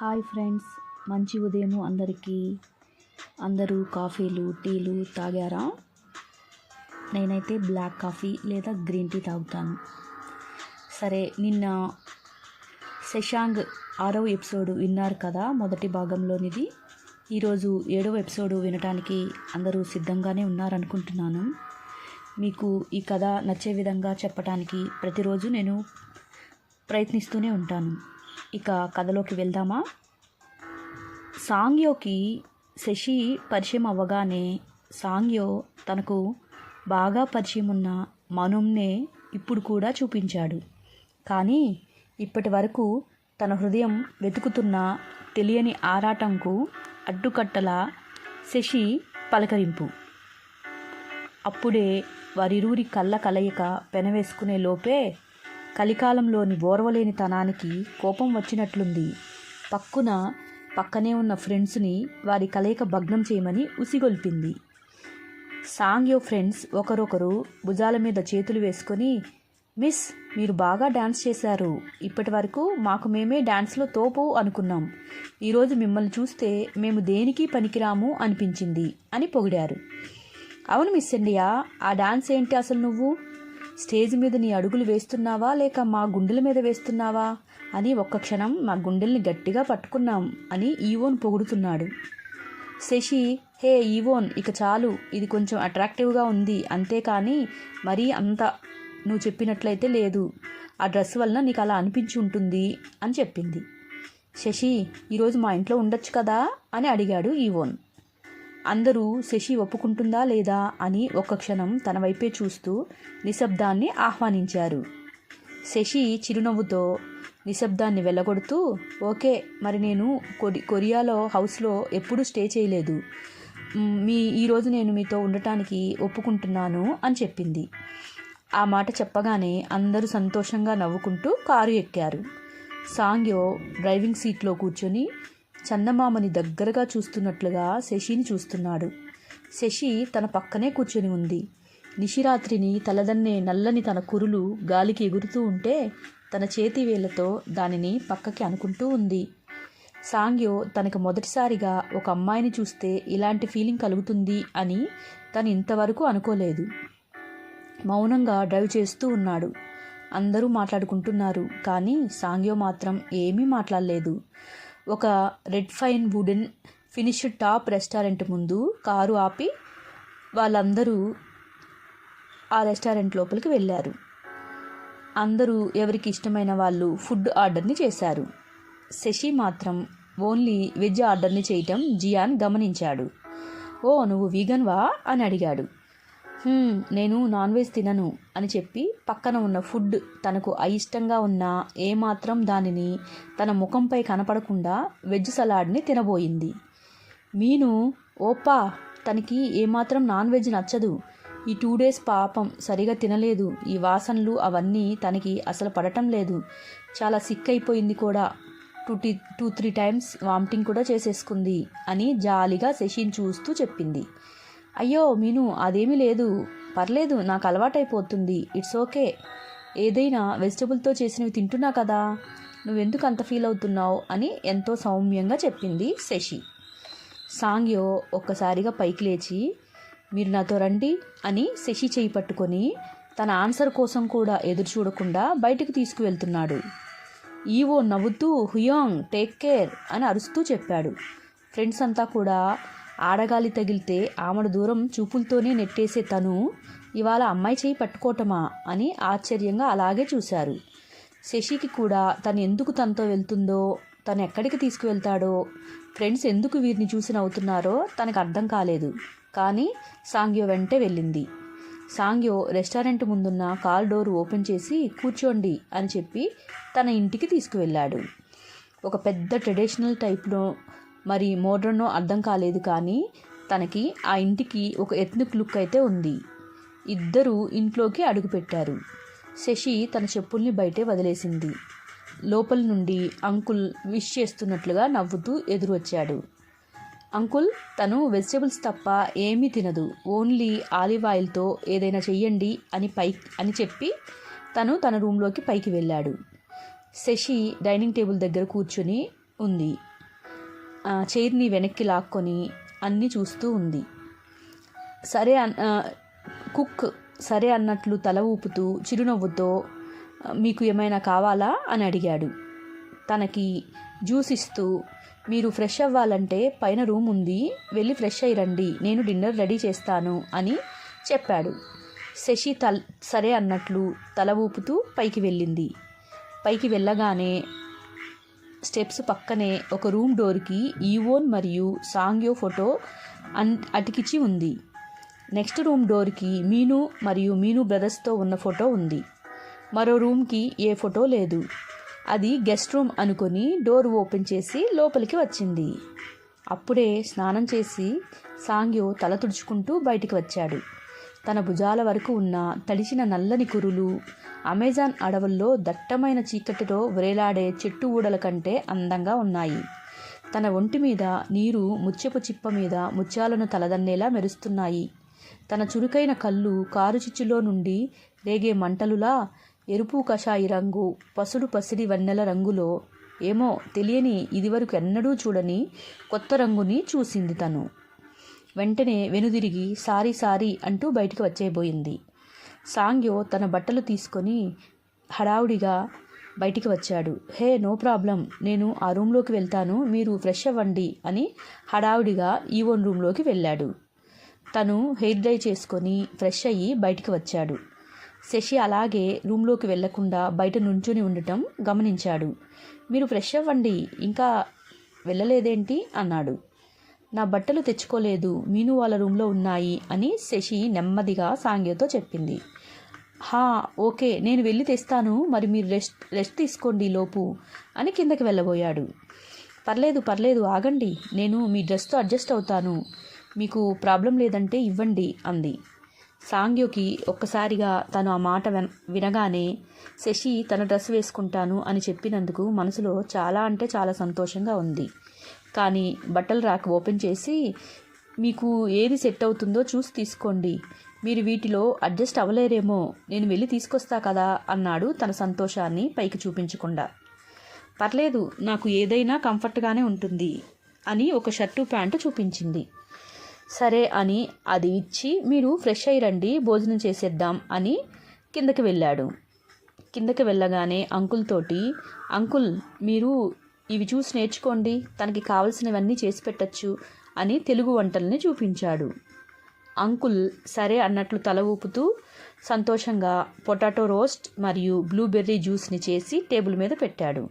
Hi friends మంచి ఉదయం అందరికీ. అందరూ కాఫీలు టీలు తాగారా? నేనైతే బ్లాక్ కాఫీ లేదా గ్రీన్ టీ తాగుతాను. సరే నిన్న శశాంగ్ ఆరవ ఎపిసోడ్ విన్నారు కదా మొదటి భాగంలోనిది. ఈరోజు ఏడవ ఎపిసోడ్ వినటానికి అందరూ సిద్ధంగానే ఉన్నారనుకుంటున్నాను. మీకు ఈ కథ నచ్చే విధంగా చెప్పటానికి ప్రతిరోజు నేను ప్రయత్నిస్తూనే ఉంటాను. ఇక కథలోకి వెళ్దామా? సాంగ్యోకి శశి పరిచయం అవ్వగానే సాంగ్యో తనకు బాగా పరిచయం ఉన్న మనుమ్నే ఇప్పుడు కూడా చూపించాడు. కానీ ఇప్పటి వరకు తన హృదయం వెతుకుతున్న తెలియని ఆరాటంకు అడ్డుకట్టల శశి పలకరింపు. అప్పుడే వారిరువురి కళ్ళ కలయిక పెనవేసుకునే లోపే కలికాలంలోని ఓర్వలేని తనానికి కోపం వచ్చినట్లుంది. పక్కున పక్కనే ఉన్న ఫ్రెండ్స్ని వారి కలయిక భగ్నం చేయమని ఉసిగొల్పింది. సాంగ్యో ఫ్రెండ్స్ ఒకరొకరు భుజాల మీద చేతులు వేసుకొని మిస్ మీరు బాగా డ్యాన్స్ చేశారు. ఇప్పటి వరకు మాకు మేమే డ్యాన్స్లో తోపు అనుకున్నాం. ఈరోజు మిమ్మల్ని చూస్తే మేము దేనికి పనికిరాము అనిపించింది అని పొగిడారు. అవును మిస్ ఇండియా ఆ డాన్స్ ఏంటి అసలు నువ్వు? స్టేజ్ మీద నీ అడుగులు వేస్తున్నావా లేక మా గుండెల మీద వేస్తున్నావా అని ఒక్క క్షణం మా గుండెల్ని గట్టిగా పట్టుకున్నాం అని ఈవోన్ పొగుడుతున్నాడు. శశి హే ఈవోన్ ఇక చాలు ఇది కొంచెం అట్రాక్టివ్గా ఉంది అంతేకాని మరీ అంత నువ్వు చెప్పినట్లయితే లేదు. ఆ డ్రెస్ వలన నీకు అలా అనిపించి ఉంటుంది అని చెప్పింది. శశి ఈరోజు మా ఇంట్లో ఉండొచ్చు కదా అని అడిగాడు ఈవోన్. అందరూ శశి ఒప్పుకుంటుందా లేదా అని ఒక్క క్షణం తన వైపే చూస్తూ నిశ్శబ్దాన్ని ఆహ్వానించారు. శశి చిరునవ్వుతో నిశ్శబ్దాన్ని వెళ్ళగొడుతూ ఓకే మరి నేను కొరి కొరియాలో హౌస్లో ఎప్పుడూ స్టే చేయలేదు. మీ ఈరోజు నేను మీతో ఉండటానికి ఒప్పుకుంటున్నాను అని చెప్పింది. ఆ మాట చెప్పగానే అందరూ సంతోషంగా నవ్వుకుంటూ కారు ఎక్కారు. సాంగ్యో డ్రైవింగ్ సీట్లో కూర్చొని చందమామని దగ్గరగా చూస్తున్నట్లుగా శశిని చూస్తున్నాడు. శశి తన పక్కనే కూర్చొని ఉంది. నిశిరాత్రిని తలదన్నే నల్లని తన కురులు గాలికి ఎగురుతూ ఉంటే తన చేతి వేళ్ళతో దానిని పక్కకి అనుకుంటూ ఉంది. సాంగ్యో తనకు మొదటిసారిగా ఒక అమ్మాయిని చూస్తే ఇలాంటి ఫీలింగ్ కలుగుతుంది అని తను ఇంతవరకు అనుకోలేదు. మౌనంగా డ్రైవ్ చేస్తూ ఉన్నాడు. అందరూ మాట్లాడుకుంటున్నారు కానీ సాంగ్యో మాత్రం ఏమీ మాట్లాడలేదు. ఒక red fine wooden finished top restaurant ముందు కారు ఆపి వాళ్ళందరూ ఆ రెస్టారెంట్ లోపలికి వెళ్ళారు. అందరూ ఎవరికి ఇష్టమైన వాళ్ళు ఫుడ్ ఆర్డర్ని చేశారు. శశి మాత్రం ఓన్లీ వెజ్ ఆర్డర్ని చేయటం జియాన్ గమనించాడు. ఓ నువ్వు వీగన్వా అని అడిగాడు. నేను నాన్ వెజ్ తినను అని చెప్పి పక్కన ఉన్న ఫుడ్ తనకు అయిష్టంగా ఉన్న ఏమాత్రం దానిని తన ముఖంపై కనపడకుండా వెజ్ సలాడ్ని తినబోయింది. మీను ఓపా తనకి ఏమాత్రం నాన్ వెజ్ నచ్చదు. ఈ టూ డేస్ పాపం సరిగా తినలేదు. ఈ వాసనలు అవన్నీ తనకి అసలు పడటం లేదు. చాలా సిక్ అయిపోయింది కూడా. టూ టీ టూ త్రీ టైమ్స్ వామిటింగ్ కూడా చేసేసుకుంది అని జాలిగా శశిని చూస్తూ చెప్పింది. అయ్యో మీను అదేమీ లేదు. పర్లేదు నాకు అలవాటైపోతుంది. It's okay. ఏదైనా వెజిటబుల్తో చేసినవి తింటున్నా కదా. నువ్వెందుకు అంత ఫీల్ అవుతున్నావు అని ఎంతో సౌమ్యంగా చెప్పింది శశి. సాంగ్యో ఒక్కసారిగా పైకి లేచి మీరు నాతో రండి అని శశి చేయి పట్టుకొని తన ఆన్సర్ కోసం కూడా ఎదురు చూడకుండా బయటకు తీసుకువెళ్తున్నాడు. ఈవో నవ్వుతూ హుయాంగ్ టేక్ కేర్ అని అరుస్తూ చెప్పాడు. ఫ్రెండ్స్ అంతా కూడా ఆడగాలి తగిలితే ఆమెను దూరం చూపులతోనే నెట్టేసే తను ఇవాళ అమ్మాయి చేయి పట్టుకోవటమా అని ఆశ్చర్యంగా అలాగే చూశారు. శశికి కూడా తను ఎందుకు తనతో వెళ్తుందో తను ఎక్కడికి తీసుకువెళ్తాడో ఫ్రెండ్స్ ఎందుకు వీరిని చూసి నవ్వుతున్నారో తనకు అర్థం కాలేదు. కానీ సాంగ్యో వెంటే వెళ్ళింది. సాంగ్యో రెస్టారెంట్ ముందున్న కాల్ డోర్ ఓపెన్ చేసి కూర్చోండి అని చెప్పి తన ఇంటికి తీసుకువెళ్ళాడు. ఒక పెద్ద ట్రెడిషనల్ టైప్లో మరి మోడ్రనో అర్థం కాలేదు కానీ తనకి ఆ ఇంటికి ఒక ఎత్నిక్ లుక్ అయితే ఉంది. ఇద్దరు ఇంట్లోకి అడుగుపెట్టారు శశి తన చెప్పుల్ని బయటే వదిలేసింది. లోపల నుండి అంకుల్ విష్ చేస్తున్నట్లుగా నవ్వుతూ ఎదురొచ్చాడు. అంకుల్ తను వెజిటబుల్స్ తప్ప ఏమీ తినదు. ఓన్లీ ఆలివ్ ఆయిల్తో ఏదైనా చెయ్యండి అని పై అని చెప్పి తను తన రూమ్లోకి పైకి వెళ్ళాడు. శశి డైనింగ్ టేబుల్ దగ్గర కూర్చుని ఉంది. చైర్ని వెనక్కి లాక్కొని అన్నీ చూస్తూ ఉంది. సరే అన్ కుక్ సరే అన్నట్లు తల ఊపుతూ చిరునవ్వుతో మీకు ఏమైనా కావాలా? అని అడిగాడు. తనకి జ్యూస్ ఇస్తూ మీరు ఫ్రెష్ అవ్వాలంటే పైన రూమ్ ఉంది వెళ్ళి ఫ్రెష్ అయ్యి రండి నేను డిన్నర్ రెడీ చేస్తాను అని చెప్పాడు. శశి తల్ సరే అన్నట్లు తల ఊపుతూ పైకి వెళ్ళింది. పైకి వెళ్ళగానే స్టెప్స్ పక్కనే ఒక రూమ్ డోర్కి ఈవోన్ మరియు సాంగ్యో ఫోటో అన్ అటికిచి ఉంది. నెక్స్ట్ రూమ్ డోర్కి మీను మరియు మీను బ్రదర్స్తో ఉన్న ఫోటో ఉంది. మరో రూమ్కి ఏ ఫోటో లేదు. అది గెస్ట్ రూమ్ అనుకొని డోర్ ఓపెన్ చేసి లోపలికి వచ్చింది. అప్పుడే స్నానం చేసి సాంగ్యో తల తుడుచుకుంటూ బయటికి వచ్చాడు. తన భుజాల వరకు ఉన్న తడిచిన నల్లని కురులు అమెజాన్ అడవుల్లో దట్టమైన చీకటితో వ్రేలాడే చెట్టు ఊడల కంటే అందంగా ఉన్నాయి. తన ఒంటి మీద నీరు ముత్యపు చిప్ప మీద ముత్యాలను తలదన్నేలా మెరుస్తున్నాయి. తన చురుకైన కళ్ళు కారు చిచ్చులో నుండి రేగే మంటలులా ఎరుపు కషాయి రంగు పసుడు పసిడి వన్నెల రంగులో ఏమో తెలియని ఇదివరకు ఎన్నడూ చూడని కొత్త రంగుని చూసింది తను. వెంటనే వెనుదిరిగి సారీ సారీ అంటూ బయటికి వచ్చేయబోయింది. సాంగ్యో తన బట్టలు తీసుకొని హడావుడిగా బయటికి వచ్చాడు. Hey no problem. నేను ఆ రూమ్లోకి వెళ్తాను. మీరు ఫ్రెష్ అవ్వండి అని హడావుడిగా ఈ ఓన్ రూమ్లోకి వెళ్ళాడు. తను హెయిర్ డ్రై చేసుకొని ఫ్రెష్ అయ్యి బయటికి వచ్చాడు. శశి అలాగే రూమ్లోకి వెళ్ళకుండా బయట నుంచుని ఉండటం గమనించాడు. మీరు ఫ్రెష్ అవ్వండి. ఇంకా వెళ్ళలేదేంటి? అన్నాడు. నా బట్టలు తెచ్చుకోలేదు మీను వాళ్ళ రూమ్లో ఉన్నాయి అని శశి నెమ్మదిగా సాంగ్యతో చెప్పింది. హా ఓకే నేను వెళ్ళి తెస్తాను మరి మీరు రెస్ట్ రెస్ట్ తీసుకోండి లోపు అని కిందకి వెళ్ళబోయాడు. పర్లేదు పర్లేదు ఆగండి నేను మీ డ్రెస్తో అడ్జస్ట్ అవుతాను మీకు ప్రాబ్లం లేదంటే ఇవ్వండి అంది. సాంగ్యోకి ఒక్కసారిగా తను ఆ మాట విన వినగానే శశి తన డ్రెస్ వేసుకుంటాను అని చెప్పినందుకు మనసులో చాలా అంటే చాలా సంతోషంగా ఉంది. కానీ బట్టల ర్యాక్ ఓపెన్ చేసి మీకు ఏది సెట్ అవుతుందో చూసి తీసుకోండి. మీరు వీటిలో అడ్జస్ట్ అవ్వలేరేమో నేను వెళ్ళి తీసుకొస్తా కదా అన్నాడు తన సంతోషాన్ని పైకి చూపించకుండా. పర్లేదు నాకు ఏదైనా కంఫర్ట్గానే ఉంటుంది అని ఒక షర్టు ప్యాంటు చూపించింది. సరే అని అది ఇచ్చి మీరు ఫ్రెష్ అయ్యి రండి భోజనం చేసేద్దాం అని కిందకి వెళ్ళాడు. కిందకి వెళ్ళగానే అంకుల్ తోటి అంకుల్ మీరు ఇవి చూసి నేర్చుకోండి తనకి కావలసినవన్నీ చేసి పెట్టచ్చు అని తెలుగు వంటల్ని చూపించాడు. అంకుల్ సరే అన్నట్లు తల ఊపుతూ సంతోషంగా పొటాటో రోస్ట్ మరియు బ్లూబెర్రీ జ్యూస్ని చేసి టేబుల్ మీద పెట్టాడు.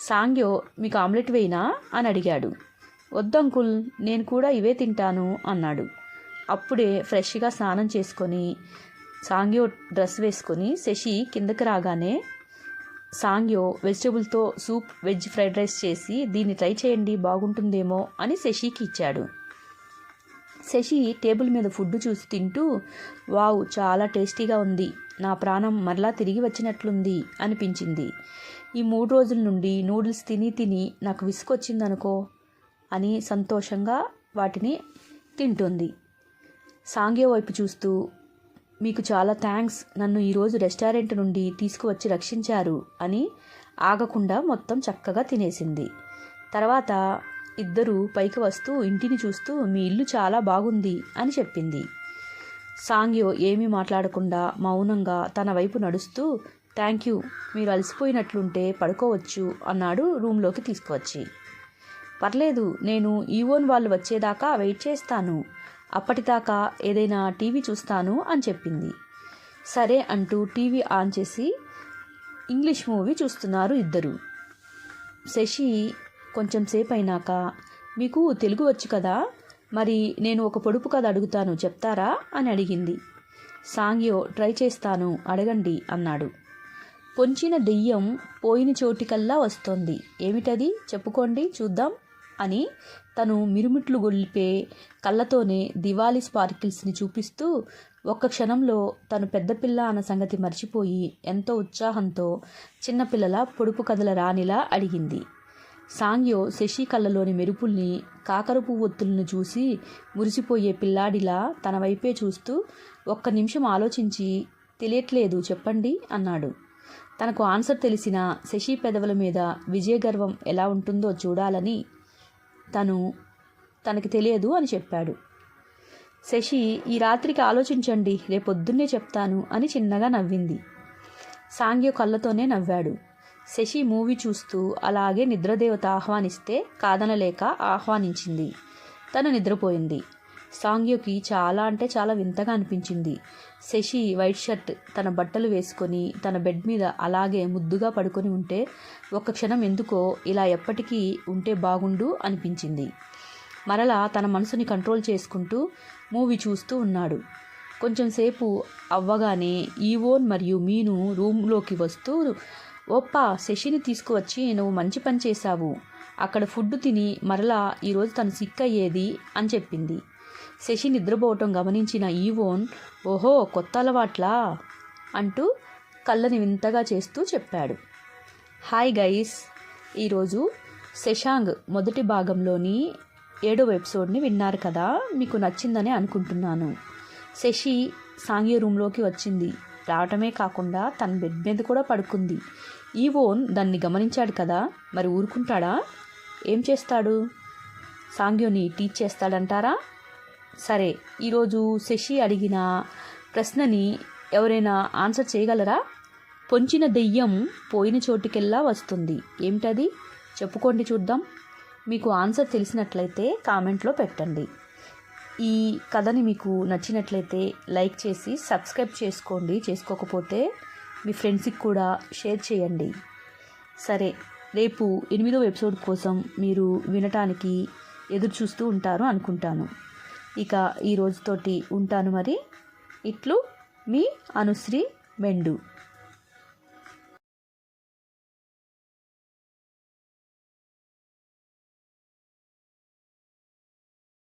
సాంగ్యో మీకు ఆమ్లెట్ వేయినా? అని అడిగాడు. వద్దంకుల్ నేను కూడా ఇవే తింటాను అన్నాడు. అప్పుడే ఫ్రెష్గా స్నానం చేసుకొని సాంగ్యో డ్రెస్ వేసుకొని శశి కిందకి రాగానే సాంగ్యో వెజిటబుల్తో సూప్ వెజ్ ఫ్రైడ్ రైస్ చేసి దీన్ని ట్రై చేయండి బాగుంటుందేమో అని శశికి ఇచ్చాడు. శశి టేబుల్ మీద ఫుడ్ చూసి తింటూ వావ్ చాలా టేస్టీగా ఉంది. నా ప్రాణం మరలా తిరిగి వచ్చినట్లుంది అనిపించింది. ఈ మూడు రోజుల నుండి నూడిల్స్ తిని తిని నాకు విసుకొచ్చిందనుకో అని సంతోషంగా వాటిని తింటుంది. సాంగ్య వైపు చూస్తూ మీకు చాలా థ్యాంక్స్ నన్ను ఈరోజు రెస్టారెంట్ నుండి తీసుకువచ్చి రక్షించారు అని ఆగకుండా మొత్తం చక్కగా తినేసింది. తర్వాత ఇద్దరు పైకి వస్తూ ఇంటిని చూస్తూ మీ ఇల్లు చాలా బాగుంది అని చెప్పింది. సాంగ్యో ఏమీ మాట్లాడకుండా మౌనంగా తన వైపు నడుస్తూ థ్యాంక్ యూ మీరు అలసిపోయినట్లుంటే పడుకోవచ్చు అన్నాడు రూమ్లోకి తీసుకువచ్చి. పర్లేదు. నేను ఈవోన్ వాళ్ళు వచ్చేదాకా వెయిట్ చేస్తాను. అప్పటిదాకా ఏదైనా టీవీ చూస్తాను అని చెప్పింది. సరే అంటూ టీవీ ఆన్ చేసి ఇంగ్లీష్ మూవీ చూస్తున్నారు ఇద్దరు. శశి కొంచెం సేపు అయినాక మీకు తెలుగు వచ్చు కదా? మరి నేను ఒక పొడుపు కథ అడుగుతాను చెప్తారా? అని అడిగింది. సాంగ్యో ట్రై చేస్తాను అడగండి అన్నాడు. పొంచిన దెయ్యం పోయిన చోటికల్లా వస్తోంది. ఏమిటది? చెప్పుకోండి చూద్దాం. అని తను మిరుమిట్లు గొల్పే కళ్ళతోనే దివాలి స్పార్కిల్స్ని చూపిస్తూ ఒక్క క్షణంలో తను పెద్దపిల్ల అన్న సంగతి మర్చిపోయి ఎంతో ఉత్సాహంతో చిన్నపిల్లల పొడుపు కథల రాణిలా అడిగింది. సాంగ్యో శశి కళ్ళలోని మెరుపుల్ని కాకరపు ఒత్తుల్ని చూసి మురిసిపోయే పిల్లాడిలా తన వైపే చూస్తూ ఒక్క నిమిషం ఆలోచించి తెలియట్లేదు చెప్పండి అన్నాడు. తనకు ఆన్సర్ తెలిసిన శశి పెదవుల మీద విజయగర్వం ఎలా ఉంటుందో చూడాలని తను తనకి తెలియదు అని చెప్పాడు. శశి ఈ రాత్రికి ఆలోచించండి రేపొద్దున్నే చెప్తాను అని చిన్నగా నవ్వింది. సాంగ్య కళ్ళతోనే నవ్వాడు. శశి మూవీ చూస్తూ అలాగే నిద్రదేవత ఆహ్వానిస్తే కాదనలేక ఆహ్వానించింది. తను నిద్రపోయింది. సాంగ్యకి చాలా అంటే చాలా వింతగా అనిపించింది. శశి వైట్ షర్ట్ తన బట్టలు వేసుకొని తన బెడ్ మీద అలాగే ముద్దుగా పడుకొని ఉంటే ఒక్క క్షణం ఎందుకో ఇలా ఎప్పటికీ ఉంటే బాగుండు అనిపించింది. మరలా తన మనసుని కంట్రోల్ చేసుకుంటూ మూవీ చూస్తూ ఉన్నాడు. కొంచెం సేపు అవ్వగానే ఈవోన్ మరియు మీను రూమ్లోకి వస్తూ ఓప్పా శశిని తీసుకువచ్చి నువ్వు మంచి పని చేశావు. అక్కడ ఫుడ్ తిని మరలా ఈరోజు తను సిక్ అయ్యేది అని చెప్పింది. శశి నిద్రపోవటం గమనించిన ఈవోన్ ఓహో కొత్త అలవాట్లా? అంటూ కళ్ళని వింతగా చేస్తూ చెప్పాడు. హాయ్ గైస్ ఈరోజు శశాంగ్ మొదటి భాగంలోని ఏడవ ఎపిసోడ్ని విన్నారు కదా మీకు నచ్చిందని అనుకుంటున్నాను. శశి సాంగ్య రూమ్లోకి వచ్చింది. రావటమే కాకుండా తన బెడ్ మీద కూడా పడుకుంది. ఈవోన్ దాన్ని గమనించాడు కదా మరి ఊరుకుంటాడా? ఏం చేస్తాడు? సాంగ్యోని టీచ్ చేస్తాడంటారా? సరే ఈరోజు శశి అడిగిన ప్రశ్నని ఎవరైనా ఆన్సర్ చేయగలరా? పొంచిన దెయ్యం పోయిన చోటుకెల్లా వస్తుంది. ఏమిటది? చెప్పుకోండి చూద్దాం. మీకు ఆన్సర్ తెలిసినట్లయితే కామెంట్లో పెట్టండి. ఈ కథని మీకు నచ్చినట్లయితే లైక్ చేసి సబ్స్క్రైబ్ చేసుకోండి. చేసుకోకపోతే మీ ఫ్రెండ్స్కి కూడా షేర్ చేయండి. సరే రేపు ఎనిమిదవ ఎపిసోడ్ కోసం మీరు వినటానికి ఎదురు చూస్తూ ఉంటారు అనుకుంటాను. ఇక ఈ రోజుతోటి ఉంటాను మరి. ఇట్లు మీ అనుశ్రీ మెండు.